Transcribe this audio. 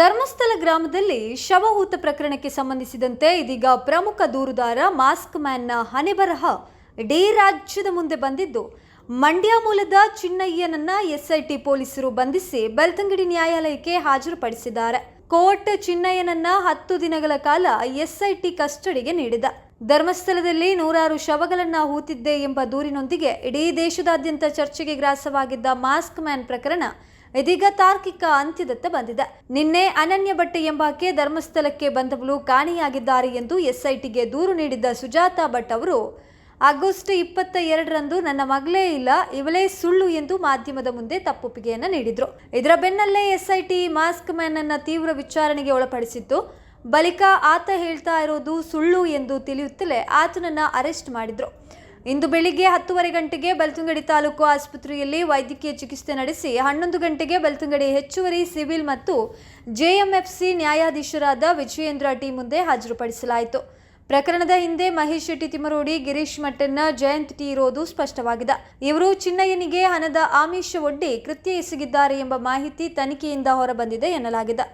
ಧರ್ಮಸ್ಥಳ ಗ್ರಾಮದಲ್ಲಿ ಶವಹೂತ ಪ್ರಕರಣಕ್ಕೆ ಸಂಬಂಧಿಸಿದಂತೆ ಇದೀಗ ಪ್ರಮುಖ ದೂರುದಾರ ಮಾಸ್ಕ್ ಮ್ಯಾನ್ನ ಹನೆಬರಹ ಇಡೀ ರಾಜ್ಯದ ಮುಂದೆ ಬಂದಿದ್ದು, ಮಂಡ್ಯ ಮೂಲದ ಚಿನ್ನಯ್ಯನನ್ನ ಎಸ್ಐಟಿ ಪೊಲೀಸರು ಬಂಧಿಸಿ ಬೆಳ್ತಂಗಡಿ ನ್ಯಾಯಾಲಯಕ್ಕೆ ಹಾಜರುಪಡಿಸಿದ್ದಾರೆ. ಕೋರ್ಟ್ ಚಿನ್ನಯ್ಯನನ್ನ ಹತ್ತು ದಿನಗಳ ಕಾಲ ಎಸ್ಐಟಿ ಕಸ್ಟಡಿಗೆ ನೀಡಿದ. ಧರ್ಮಸ್ಥಳದಲ್ಲಿ ನೂರಾರು ಶವಗಳನ್ನ ಹೂತಿದ್ದೆ ಎಂಬ ದೂರಿನೊಂದಿಗೆ ಇಡೀ ದೇಶದಾದ್ಯಂತ ಚರ್ಚೆಗೆ ಗ್ರಾಸವಾಗಿದ್ದ ಮಾಸ್ಕ್ ಮ್ಯಾನ್ ಪ್ರಕರಣ ಇದೀಗ ತಾರ್ಕಿಕ ಅಂತ್ಯದತ್ತ ಬಂದಿದೆ. ನಿನ್ನೆ ಅನನ್ಯ ಭಟ್ಟೆ ಎಂಬಾಕೆ ಧರ್ಮಸ್ಥಳಕ್ಕೆ ಬಂದವಳು ಕಾಣೆಯಾಗಿದ್ದಾರೆ ಎಂದು ಎಸ್ಐಟಿಗೆ ದೂರು ನೀಡಿದ್ದ ಸುಜಾತಾ ಭಟ್ ಅವರು, ಆಗಸ್ಟ್ ಇಪ್ಪತ್ತ ಎರಡರಂದು ನನ್ನ ಮಗಳೇ ಇಲ್ಲ, ಇವಳೇ ಸುಳ್ಳು ಎಂದು ಮಾಧ್ಯಮದ ಮುಂದೆ ತಪ್ಪೊಪ್ಪಿಗೆಯನ್ನು ನೀಡಿದ್ರು. ಇದರ ಬೆನ್ನಲ್ಲೇ ಎಸ್ಐಟಿ ಮಾಸ್ಕ್ ಮ್ಯಾನ್ ಅನ್ನ ತೀವ್ರ ವಿಚಾರಣೆಗೆ ಒಳಪಡಿಸಿತ್ತು. ಬಳಿಕ ಆತ ಹೇಳ್ತಾ ಇರೋದು ಸುಳ್ಳು ಎಂದು ತಿಳಿಯುತ್ತಲೇ ಆತನನ್ನ ಅರೆಸ್ಟ್ ಮಾಡಿದ್ರು. ಇಂದು ಬೆಳಿಗ್ಗೆ ಹತ್ತೂವರೆ ಗಂಟೆಗೆ ಬೆಳ್ತಂಗಡಿ ತಾಲೂಕು ಆಸ್ಪತ್ರೆಯಲ್ಲಿ ವೈದ್ಯಕೀಯ ಚಿಕಿತ್ಸೆ ನಡೆಸಿ ಹನ್ನೊಂದು ಗಂಟೆಗೆ ಬೆಳ್ತಂಗಡಿ ಹೆಚ್ಚುವರಿ ಸಿವಿಲ್ ಮತ್ತು ಜೆಎಂಎಫ್ಸಿ ನ್ಯಾಯಾಧೀಶರಾದ ವಿಜಯೇಂದ್ರ ಟಿ ಮುಂದೆ ಹಾಜರುಪಡಿಸಲಾಯಿತು. ಪ್ರಕರಣದ ಹಿಂದೆ ಮಹೇಶ್ ಶೆಟ್ಟಿ ತಿಮರೋಡಿ ಗಿರೀಶ್ ಮಟ್ಟನ್ನ ಜಯಂತ್ ಟಿ ಇರೋದು ಸ್ಪಷ್ಟವಾಗಿದೆ. ಇವರು ಚಿನ್ನಯ್ಯನಿಗೆ ಹಣದ ಆಮಿಷ ಒಡ್ಡಿ ಕೃತ್ಯ ಎಸಗಿದ್ದಾರೆ ಎಂಬ ಮಾಹಿತಿ ತನಿಖೆಯಿಂದ ಹೊರಬಂದಿದೆ ಎನ್ನಲಾಗಿದೆ.